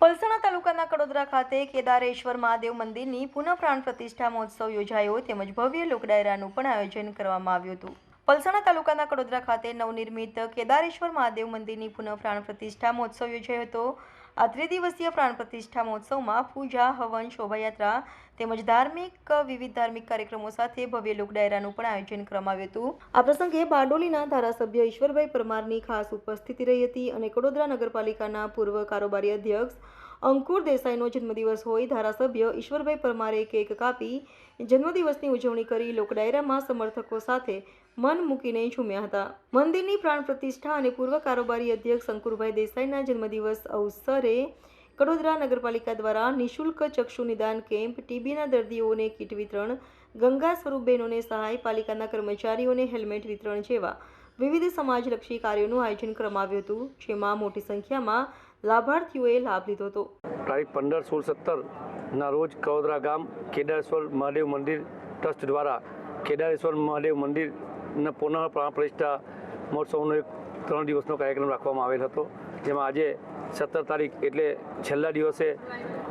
પલસાણા તાલુકાના કડોદરા ખાતે કેદારેશ્વર મહાદેવ મંદિરની પુનઃ પ્રાણ પ્રતિષ્ઠા મહોત્સવ યોજાયો તેમજ ભવ્ય લોકડાયરાનું પણ આયોજન કરવામાં આવ્યું હતું. પલસાણા તાલુકાના કડોદરા ખાતે નવનિર્મિત કેદારેશ્વર મહાદેવ મંદિરની પુનઃ પ્રાણ પ્રતિષ્ઠા મહોત્સવ યોજાયો હતો. આ ત્રિદિવસીય પ્રાણ પ્રતિષ્ઠા મહોત્સવમાં પૂજા, હવન, શોભાયાત્રા તેમજ ધાર્મિક, વિવિધ ધાર્મિક કાર્યક્રમો સાથે ભવ્ય લોક ડાયરાનું પણ આયોજન કરવામાં આવ્યું હતું. આ પ્રસંગે બારડોલીના ધારાસભ્ય ઈશ્વરભાઈ પરમારની ખાસ ઉપસ્થિતિ રહી હતી અને કડોદરા નગરપાલિકાના પૂર્વ કારોબારી અધ્યક્ષ અંકુર દેસાઈનો જન્મદિવસ હોય, ધારાસભ્ય ઈશ્વરભાઈ પરમારે કેક કાપી જન્મદિવસની ઉજવણી કરી લોકડાયરામાં સમર્થકો સાથે મન મૂકીને ઝૂમ્યા હતા. મંદિરની પ્રાણ પ્રતિષ્ઠા અને પૂર્વ કારોબારી અધ્યક્ષ અંકુરભાઈ દેસાઈના જન્મદિવસ અવસરે કડોદરા નગરપાલિકા દ્વારા નિઃશુલ્ક ચક્ષુ નિદાન કેમ્પ, ટીબીના દર્દીઓને કીટ વિતરણ, ગંગા સ્વરૂપ બહેનોને સહાય, પાલિકાના કર્મચારીઓને હેલ્મેટ વિતરણ જેવા વિવિધ સમાજલક્ષી કાર્યોનું આયોજન કરવામાં આવ્યું હતું, જેમાં મોટી સંખ્યામાં લાભાર્થીઓએ લાભ લીધો હતો. તારીખ પંદર સોળ સત્તરના રોજ કવદરા ગામ કેદારેશ્વર મહાદેવ મંદિર ટ્રસ્ટ દ્વારા કેદારેશ્વર મહાદેવ મંદિરના પુનઃ પ્રાણ પ્રતિષ્ઠા મહોત્સવનો એક ત્રણ દિવસનો કાર્યક્રમ રાખવામાં આવેલ હતો. જેમાં આજે સત્તર તારીખ એટલે છેલ્લા દિવસે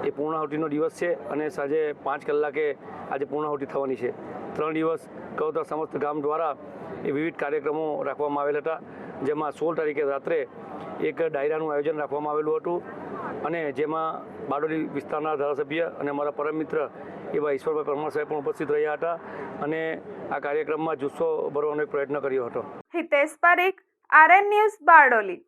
એ પૂર્ણાહુતિનો દિવસ છે અને સાંજે પાંચ કલાકે આજે પૂર્ણાહુતિ થવાની છે. ત્રણ દિવસ કવોદરા સમસ્ત ગામ દ્વારા એ વિવિધ કાર્યક્રમો રાખવામાં આવેલ હતા. જેમાં સોળ તારીખે રાત્રે એક ડાયરાનું આયોજન રાખવામાં આવેલું હતું અને જેમાં બારડોલી વિસ્તારના ધારાસભ્ય અને અમારા પરમ મિત્ર એવા ઈશ્વરભાઈ પરમાર સાહેબ પણ ઉપસ્થિત રહ્યા હતા અને આ કાર્યક્રમમાં જુસ્સો ભરવાનો એક પ્રયત્ન કર્યો હતો. Hitesh Parekh, RN news Bardoli.